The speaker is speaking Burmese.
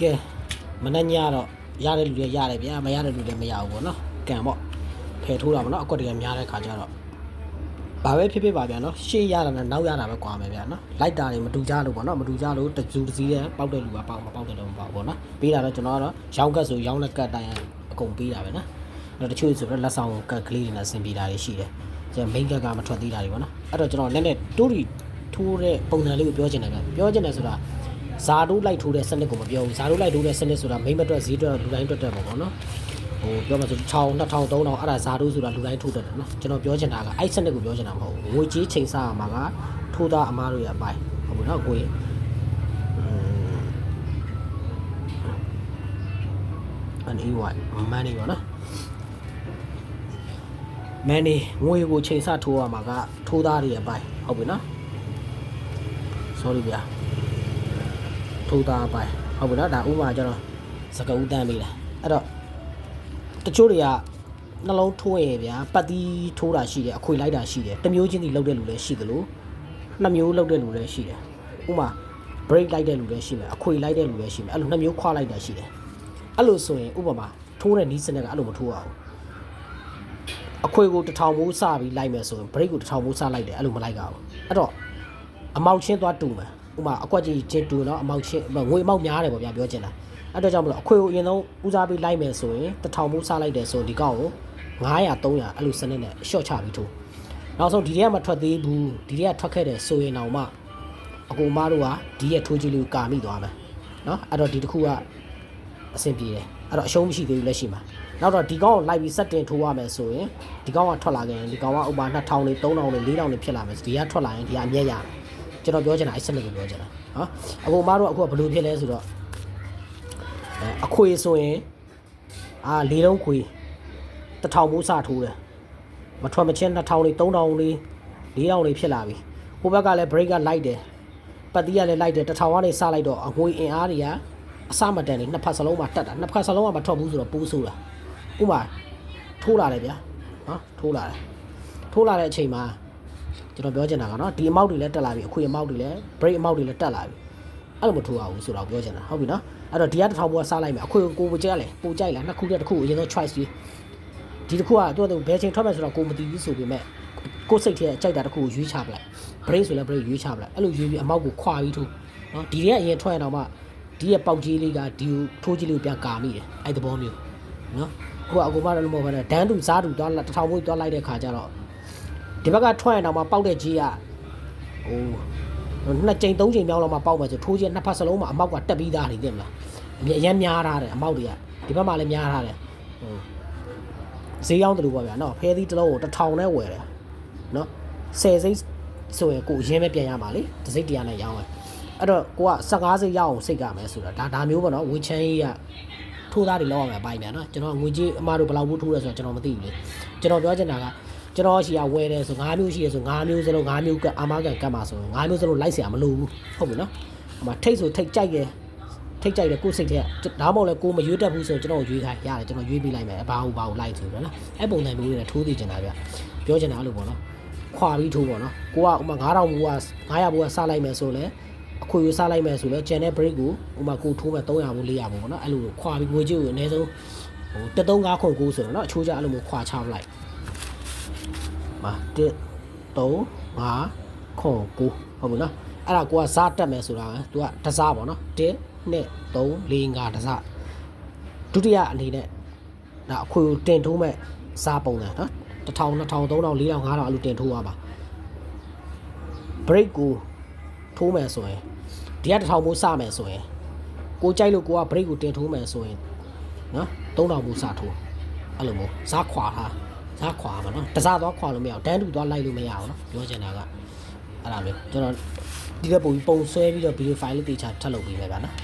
ကဲမနေ့ညတော့ရတဲ့လူတွေရတယ်ဗျာမရတဲ့လူတွေမရဘူးပေါ့နော်ကံပေါ့ဖယ်ထိုးတာပေါ့နော်အကွက်တကယ်များတဲ့ခါကျတော့ဘာပဲဖြစ်ဖြစ်ပါဗျာနော်ရှေ့ရတာနဲ့နောက်ရတာပဲကွာမယ်ဗျာနော်လိုက်တာတွေမတူကြလို့ပေါ့နော်မတူကြလို့တစုတစည်းတဲ့ပောက်တဲ့လူကပေါက်မပေါက်တဲ့လူမပေါက်ပေါ့နော်ပေးတာတော့ကျွန်တော်ကတော့ရောင်းကတ်ဆိုရောင်းတဲ့ကတ်တိုင်းအကုန်ပေးတာပဲနော်တော့တချို့ဆိုတော့လက်ဆောင်ကတ်ကလေးတွေနဲ့ဆင်ပြေတာတွေရှိတယ်ကျန် main ကတ်ကမထွက်သေးတာတွေပေါ့နော်အဲ့တော့ကျွန်တော်နည်းနည်းတိုးရီထိုးတဲ့ပုံစံလေးကိုပြောချင်တယ်ဗျပြောချင်တယ်ဆိုတာ ဇာတို့လိုက်ထိုးတဲ့စနစ်ကိုမပြောဘူးဇာတို့လိုက်ထိုးတဲ့စနစ်ဆိုတာမိမ့်မတွက်ဈေးတွက်လူတိုင်းတွက်တက်ပါပေါ့နော်ဟိုပြောမှဆို1000 2000 3000အဲ့ဒါဇာတို့ဆိုတာလူတိုင်းထိုးတတ်တယ်နော်ကျွန်တော်ပြောချင်တာကအဲ့စနစ်ကိုပြောချင်တာမဟုတ်ဘူးငွေကြေးချိန်ဆရမှာကထိုးသားအမားတို့ရဲ့အပိုင်းဟုတ်ပြီနော်ကိုကြီးအန်အီဝိုင်မန်နီပါနော်မန်နီငွေကိုချိန်ဆထိုးရမှာကထိုးသားတွေရဲ့အပိုင်းဟုတ်ပြီနော် sorry ဗျာ ထိုးသားအပိုင်းဟုတ်ပြီနော်ဒါဥပမာကျွန်တော်စကဦးတန်းပေးတာအဲ့တော့တချို့တွေကနှလုံးထိုးရင်ဗျာပတ်တီးထိုးတာရှိတယ်အခွေလိုက်တာရှိတယ်တစ်မျိုးချင်းစီလောက်တဲ့လူလည်းရှိသလိုနှစ်မျိုးလောက်တဲ့လူလည်းရှိတယ်ဥပမာ break လိုက်တဲ့လူလည်းရှိမယ်အခွေလိုက်တဲ့လူလည်းရှိမယ်အဲ့လိုနှစ်မျိုးခွာလိုက်တာရှိတယ်အဲ့လိုဆိုရင်ဥပမာထိုးတဲ့နီးစနစ်ကအဲ့လိုမထိုးရဘူးအခွေကိုတစ်ထောင်မိုးစပြီးလိုက်မယ်ဆိုရင် break ကိုတစ်ထောင်မိုးစလိုက်တယ်အဲ့လိုမလိုက်ကြဘူးအဲ့တော့အမောက်ချင်းသွားတူမယ် ဥပမာအကွက်ကြီးချင်းတူနော်အမောက်ချင်းငွေအမောက်များတယ်ပေါ့ဗျာပြောချင်တာအဲ့တော့ကြောင့်မလို့အခွေကိုအရင်ဆုံးဦးစားပေးလိုက်မယ်ဆိုရင်တစ်ထောင်မိုးစားလိုက်တယ်ဆိုရင်ဒီကောက်ကို900 300အဲ့လိုစနစ်နဲ့ရှော့ချပြီးထိုးနောက်ဆုံးဒီထဲကမထွက်သေးဘူးဒီထဲကထွက်ခဲ့တယ်ဆိုရင်တော့မှအကူမတို့ကဒီရဲ့ထိုးကြီးလေးကိုကာမိသွားမယ်နော်အဲ့တော့ဒီတစ်ခုကအဆင်ပြေတယ်အဲ့တော့အရှုံးမရှိသေးဘူးလက်ရှိမှာနောက်တော့ဒီကောင်းကိုလိုက်ပြီးစက်တင်ထိုးရမယ်ဆိုရင်ဒီကောင်းကထွက်လာခဲ့ရင်ဒီကောင်းကဥပမာ2000လေး3000လေး4000လေးဖြစ်လာမယ်ဒီကထွက်လာရင်ဒီကအမြဲရတယ် ကျွန်တော်ပြောချင်တာအဲ့စနစ်ကိုပြောချင်တာနော်အခုမတို့အခုကဘယ်လိုဖြစ်လဲဆိုတော့အဲအခွေဆိုရင်အာလေးလုံးခွေတစ်ထောင်မိုးစထိုးတယ်မထွက်မချင်း2000လေး3000လေး4000လေးဖြစ်လာပြီဟိုဘက်ကလည်း break ကလိုက်တယ်ပတ်တီးကလည်းလိုက်တယ်တစ်ထောင်ကနေစလိုက်တော့အငွေအင်အားတွေကအစမတန်နေနှစ်ဖက်စလုံးမှာတက်တာနှစ်ဖက်စလုံးကမထွက်ဘူးဆိုတော့ပိုးဆိုးတာဥပမာထိုးလာတယ်ဗျာနော်ထိုးလာတယ်ထိုးလာတဲ့အချိန်မှာ ကျွန်တော်ပြောချင်တာကနော်ဒီအမောက်တွေလည်းတက်လာပြီအခွေအမောက်တွေလည်း break အမောက်တွေလည်းတက်လာပြီအဲ့လိုမထိုးရဘူးဆိုတော့ပြောချင်တာဟုတ်ပြီနော်အဲ့တော့ဒီကတစ်ထောင်ဘောစားလိုက်မယ်အခွေကိုကိုကြက်လဲပိုကြိုက်လားနှစ်ခုတည်းတစ်ခုအရင်ဆုံး choice ကြီးဒီတစ်ခုကသူ့အတူဘယ်ချိန်ထွက်မယ်ဆိုတော့ကိုမသိဘူးဆိုပေမဲ့ကိုစိတ်ထဲကြိုက်တာတစ်ခုကိုရွေးချပလိုက် break ဆိုလည်း break ရွေးချပလိုက်အဲ့လိုရွေးပြီးအမောက်ကိုခွာပြီးထိုးနော်ဒီထဲကအရင်ထွက်ရအောင်မှဒီရဲ့ပေါက်ကြီးလေးကဒီကိုထိုးကြီးလေးကိုပြန်ကာမိတယ်အဲ့သဘောမျိုးနော်ခုကအကူမတော့လို့မဟုတ်ဘဲနဲ့ဒန်းတူစားတူသွားတစ်ထောင်ဘိုးသွားလိုက်တဲ့ခါကျတော့ ဒီဘက်ကထွက်ရင်တော့မှပေါက်တဲ့ကြီးကဟိုနှစ်ကြိမ်သုံးကြိမ်မြောက်လောက်မှပေါက်မယ်ဆိုထိုးချင်းနှစ်ဖက်စလုံးမှာအမောက်ကတက်ပြီးသားနေတယ်မလားအမြဲအရင်များထားတယ်အမောက်တွေကဒီဘက်မှာလည်းများထားတယ်ဟိုဈေးရောက်တယ်လို့ပေါ့ဗျာနော်ဖဲသီးတစ်လုံးကိုတစ်ထောင်နဲ့ဝယ်တယ်နော်10စိတ်ဆိုရင်ကိုအရင်ပဲပြန်ရမှာလေတစ်စိတ်တရားနဲ့ရောင်းတယ်အဲ့တော့ကိုက15စိတ်ရအောင်စိတ်ကမယ်ဆိုတာဒါဒါမျိုးပေါ့နော်ဝေချမ်းကြီးကထိုးသားတွေလောက်အောင်ပဲပိုင်ပြန်နော်ကျွန်တော်ငွေကြီးအမားတို့ဘယ်လောက်ဘူးထိုးလဲဆိုတော့ကျွန်တော်မသိဘူးလေကျွန်တော်ပြောချင်တာက ကျွန်တော်ရှိရဝယ်တယ်ဆို၅မျိုးရှိရဆို၅မျိုးစလုံး၅မျိုးကအာမကန်ကတ်မှာဆို၅မျိုးစလုံးလိုက်เสียမလို့ဘူးဟုတ်ပြီနော်ဟိုမှာထိတ်ဆိုထိတ်ကြိုက်တယ်ထိတ်ကြိုက်တယ်ကိုယ်စိတ်ထဲဒါမှမဟုတ်လဲကိုယ်မရွေးတတ်ဘူးဆိုကျွန်တော်ရွေးခိုင်းရတယ်ကျွန်တော်ရွေးပေးလိုက်မယ်ဘာဟုတ်ဘာဟုတ်လိုက်ဆိုတော့နော်အဲ့ပုံစံမျိုးတွေနဲ့ထိုးသိချင်တာဗျပြောချင်တာအဲ့လိုပေါ့နော်ခွာပြီးထိုးပေါ့နော်ကိုကဥမာ9000ဘူးက900ဘူးကစလိုက်မယ်ဆိုလဲအခွေကိုစလိုက်မယ်ဆိုလဲကျန်တဲ့ break ကိုဥမာကိုထိုးမယ်300ဘူး400ဘူးပေါ့နော်အဲ့လိုခွာပြီးငွေကြေးကိုအနည်းဆုံးဟို335ခွန်9ဆိုတော့နော်အချိုးကြအဲ့လိုမျိုးခွာချလိုက် မှာ1 3 5ခွန်9ဟုတ်ပြီနော်အဲ့ဒါကိုကစားတက်မယ်ဆိုတာက तू ကတစားပေါ့နော်1 2 3 4 5တစားဒုတိယအနေနဲ့ဒါအခွေကိုတင်ထိုးမဲ့စားပုံစံနော်1000 2000 3000 4000 5000အဲ့လိုတင်ထိုးရမှာ break ကိုထိုးမယ်ဆိုရင်ဒီက1000မိုးစမယ်ဆိုရင်ကိုကြိုက်လို့ကိုက break ကိုတင်ထိုးမယ်ဆိုရင်နော်3000မိုးစထိုးအဲ့လိုမျိုးစားခွာထား စားခွာမှာနော်တစားသွားခွာလို့မရဘူးတန်းတူသွားလိုက်လို့မရဘူးနော်ပြောချင်တာကအဲ့ဒါမျိုးကျွန်တော်ဒီကပုံပုံဆွဲပြီးတော့ဗီဒီယိုဖိုင်လေးတေချာထပ်လုပ်ပေးမယ်ဗျာနော်